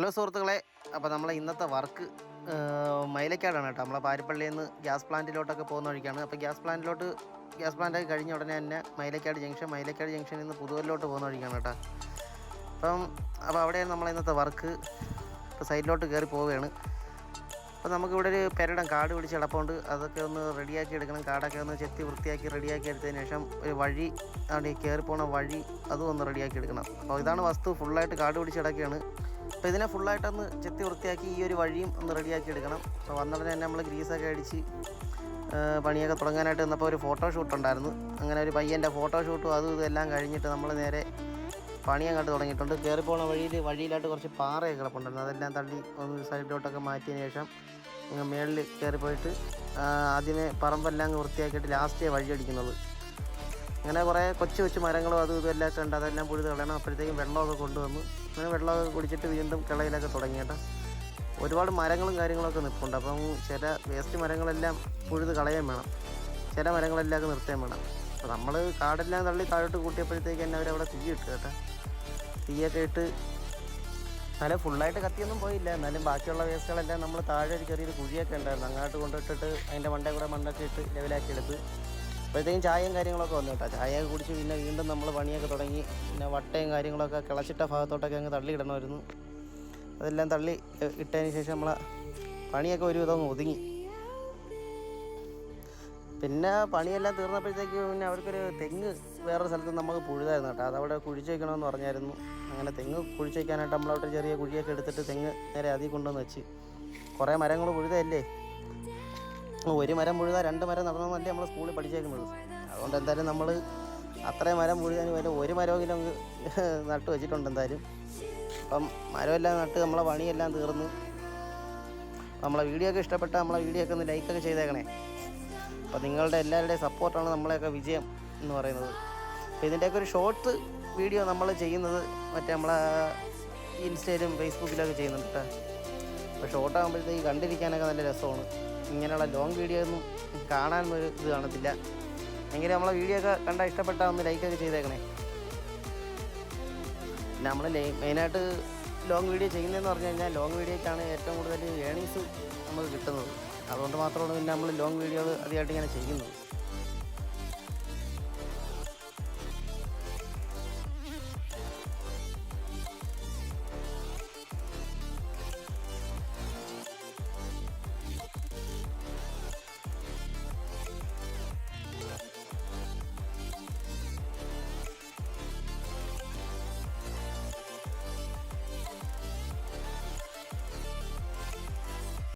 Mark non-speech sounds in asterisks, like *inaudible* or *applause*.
Hello സുഹൃത്തുക്കളെ അപ്പോൾ നമ്മളെ ഇന്നത്തെ വർക്ക് മൈലക്കാടാണ് കേട്ടോ. നമ്മളെ പാരിപ്പള്ളിയിൽ നിന്ന് ഗ്യാസ് പ്ലാന്റിലോട്ടൊക്കെ പോകുന്ന വഴിക്കാണ്. അപ്പോൾ ഗ്യാസ് പ്ലാന്റിലോട്ട് ഗ്യാസ് പ്ലാന്റൊക്കെ കഴിഞ്ഞ ഉടനെ തന്നെ മൈലക്കാട് ജംഗ്ഷൻ മൈലക്കാട് ജംഗ്ഷനിൽ നിന്ന് പുതുവല്ലോട്ട് പോകുന്ന വഴിക്കാണ് കേട്ടോ. അപ്പം അപ്പോൾ അവിടെയാണ് നമ്മളെ ഇന്നത്തെ വർക്ക്. ഇപ്പോൾ സൈഡിലോട്ട് കയറി പോവുകയാണ്. അപ്പോൾ നമുക്കിവിടെ ഒരു പെരടം കാട് പിടിച്ച് കിടപ്പുണ്ട്. അതൊക്കെ ഒന്ന് റെഡിയാക്കി എടുക്കണം. കാടൊക്കെ ഒന്ന് ചെത്തി വൃത്തിയാക്കി റെഡിയാക്കി എടുത്തതിന് ശേഷം ഒരു വഴി അവിടെ കയറി പോണ വഴി അതും ഒന്ന് റെഡിയാക്കി എടുക്കണം. അപ്പോൾ ഇതാണ് വസ്തു. ഫുള്ളായിട്ട് കാട് പിടിച്ച് കിടക്കുകയാണ്. അപ്പോൾ ഇതിനെ ഫുള്ളായിട്ടൊന്ന് ചെത്തി വൃത്തിയാക്കി ഈ ഒരു വഴിയും ഒന്ന് റെഡിയാക്കി എടുക്കണം. അപ്പോൾ വന്നതിന് തന്നെ നമ്മൾ ഗ്രീസൊക്കെ അടിച്ച് പണിയൊക്കെ തുടങ്ങാനായിട്ട് നിന്നപ്പോൾ ഒരു ഫോട്ടോ ഷൂട്ട് ഉണ്ടായിരുന്നു. അങ്ങനെ ഒരു പയ്യന്റെ ഫോട്ടോ ഷൂട്ടും അതും ഇതെല്ലാം കഴിഞ്ഞിട്ട് നമ്മൾ നേരെ പണി അങ്ങോട്ട് തുടങ്ങിയിട്ടുണ്ട്. കയറി പോണ വഴിയിൽ വഴിയിലായിട്ട് കുറച്ച് പാറയൊക്കെ കിടപ്പുണ്ടായിരുന്നു. അതെല്ലാം തള്ളി ഒന്ന് സൈഡിലോട്ടൊക്കെ മാറ്റിയതിന് ശേഷം മേളിൽ കയറി പോയിട്ട് ആദ്യമേ പറമ്പെല്ലാം വൃത്തിയാക്കിയിട്ട് ലാസ്റ്റേ വഴി അടിക്കുന്നത്. അങ്ങനെ കുറേ കൊച്ചു കൊച്ചു മരങ്ങളും അതും ഇതും എല്ലാം കണ്ട് അതെല്ലാം പുഴുത് കളയണം. അപ്പോഴത്തേക്കും വെള്ളമൊക്കെ കൊണ്ടുവന്നു അങ്ങനെ വെള്ളമൊക്കെ കുടിച്ചിട്ട് വീണ്ടും കിളയിലൊക്കെ തുടങ്ങിയിട്ട് ഒരുപാട് മരങ്ങളും കാര്യങ്ങളൊക്കെ നിൽപ്പുണ്ട് അപ്പം ചില വേസ്റ്റ് മരങ്ങളെല്ലാം പുഴുത് കളയാൻ വേണം. ചില മരങ്ങളെല്ലാം നിർത്താൻ വേണം. അപ്പോൾ നമ്മൾ കാടെല്ലാം തള്ളി താഴോട്ട് കൂട്ടിയപ്പോഴത്തേക്ക് തന്നെ അവരവിടെ തീ ഇട്ട് കേട്ടോ. തീയൊക്കെ ഇട്ട് നല്ല ഫുള്ളായിട്ട് കത്തിയൊന്നും പോയില്ല. എന്നാലും ബാക്കിയുള്ള വേസ്റ്റുകളെല്ലാം നമ്മൾ താഴെ ഒരു ചെറിയൊരു കുഴിയൊക്കെ ഉണ്ടായിരുന്നു. അങ്ങോട്ട് കൊണ്ടിട്ടിട്ട് അതിന്റെ മണ്ടേ കൂടെ മണ്ണൊക്കെ ഇട്ട് ലെവലാക്കി എടുത്ത് അപ്പോഴത്തേക്കും ചായയും കാര്യങ്ങളൊക്കെ വന്നു കേട്ടോ. ചായ കുടിച്ച് പിന്നെ വീണ്ടും നമ്മൾ പണിയൊക്കെ തുടങ്ങി. പിന്നെ വട്ടയും കാര്യങ്ങളൊക്കെ കിളച്ചിട്ട ഭാഗത്തോട്ടൊക്കെ അങ്ങ് തള്ളി ഇടണമായിരുന്നു അതെല്ലാം തള്ളി ഇട്ടതിന് ശേഷം നമ്മളെ പണിയൊക്കെ ഒരുവിധം ഒതുങ്ങി. പിന്നെ പണിയെല്ലാം തീർന്നപ്പോഴത്തേക്ക് പിന്നെ അവർക്കൊരു തെങ്ങ് വേറൊരു സ്ഥലത്ത് നമുക്ക് പുഴുതായിരുന്നു കേട്ടോ. അതവിടെ കുഴിച്ച് വയ്ക്കണമെന്ന് പറഞ്ഞായിരുന്നു. അങ്ങനെ തെങ്ങ് കുഴിച്ച് വയ്ക്കാനായിട്ട് നമ്മളവിടെ ചെറിയ കുഴിയൊക്കെ എടുത്തിട്ട് തെങ്ങ് നേരെ അതിൽ കൊണ്ടുവന്ന് വെച്ച്. കുറേ മരങ്ങൾ പുഴുതല്ലേ ഒരു മരം മുഴുക രണ്ട് മരം നടണമെന്നല്ലേ നമ്മൾ സ്കൂളിൽ പഠിച്ചേക്കുന്നത്. അതുകൊണ്ട് എന്തായാലും നമ്മൾ അത്രയും മരം പുഴുതാനും വരെ ഒരു മരമെങ്കിലും *laughs* നട്ടു വെച്ചിട്ടുണ്ട് എന്തായാലും. അപ്പം മരമെല്ലാം നട്ട് നമ്മളെ പണിയെല്ലാം തീർന്നു. നമ്മളെ വീഡിയോ ഒക്കെ ഇഷ്ടപ്പെട്ട നമ്മളെ വീഡിയോ ഒക്കെ ഒന്ന് ലൈക്കൊക്കെ ചെയ്തേക്കണേ. അപ്പം നിങ്ങളുടെ എല്ലാവരുടെയും സപ്പോർട്ടാണ് നമ്മളെയൊക്കെ വിജയം എന്ന് പറയുന്നത്. അപ്പോൾ ഇതിന്റെയൊക്കെ ഒരു ഷോർട്ട് വീഡിയോ നമ്മൾ ചെയ്യുന്നത് മറ്റേ നമ്മളെ ഇൻസ്റ്റയിലും ഫേസ്ബുക്കിലൊക്കെ ചെയ്യുന്നുണ്ട് കേട്ടോ അപ്പോൾ ഷോർട്ട് ആകുമ്പോഴത്തേക്ക് കണ്ടിരിക്കാനൊക്കെ നല്ല രസമാണ്. ഇങ്ങനെയുള്ള ലോങ് വീഡിയോ ഒന്നും കാണാൻ ഒരു ഇത് കാണത്തില്ല. എങ്കിലും നമ്മളെ വീഡിയോ ഒക്കെ കണ്ടാൽ ഇഷ്ടപ്പെട്ടാൽ ഒന്ന് ലൈക്കൊക്കെ ചെയ്തേക്കണേ. നമ്മൾ മെയിനായിട്ട് ലോങ് വീഡിയോ ചെയ്യുന്നതെന്ന് പറഞ്ഞു കഴിഞ്ഞാൽ ലോങ് വീഡിയോയ്ക്കാണ് ഏറ്റവും കൂടുതൽ ഏണിങ്സ് നമുക്ക് കിട്ടുന്നത്. അതുകൊണ്ട് മാത്രമാണ് പിന്നെ നമ്മൾ ലോങ് വീഡിയോകൾ അധികമായിട്ട് ഇങ്ങനെ ചെയ്യുന്നത്.